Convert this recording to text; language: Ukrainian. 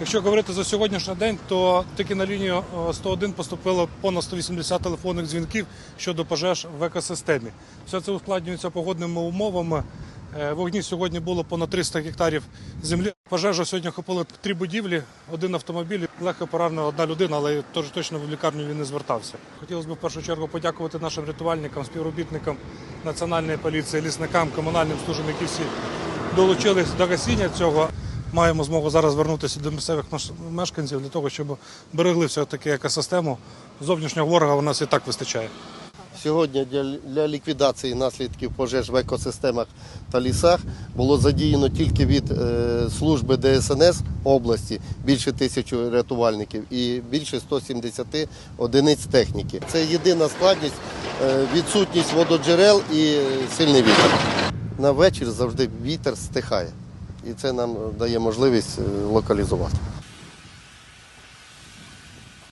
Якщо говорити за сьогоднішній день, то тільки на лінію е, 101 поступило понад 180 телефонних дзвінків щодо пожеж в екосистемі. Все це ускладнюється погодними умовами. Е, Вогні сьогодні було понад 300 гектарів землі. Пожежа сьогодні охопила три будівлі, один автомобіль. Легко поранена одна людина, але точно в лікарню він не звертався. Хотілося б в першу чергу подякувати нашим рятувальникам, співробітникам національної поліції, лісникам, комунальним службам, які всі долучились до гасіння цього. Маємо змогу зараз звернутися до місцевих мешканців для того, щоб берегли все-таки екосистему. Зовнішнього ворога у нас і так вистачає. Сьогодні для, ліквідації наслідків пожеж в екосистемах та лісах було задіяно тільки від е, служби ДСНС області більше тисячі рятувальників і більше 170 одиниць техніки. Це єдина складність е, відсутність вододжерел і е, сильний вітер. На вечір завжди вітер стихає, і це нам дає можливість е, локалізувати.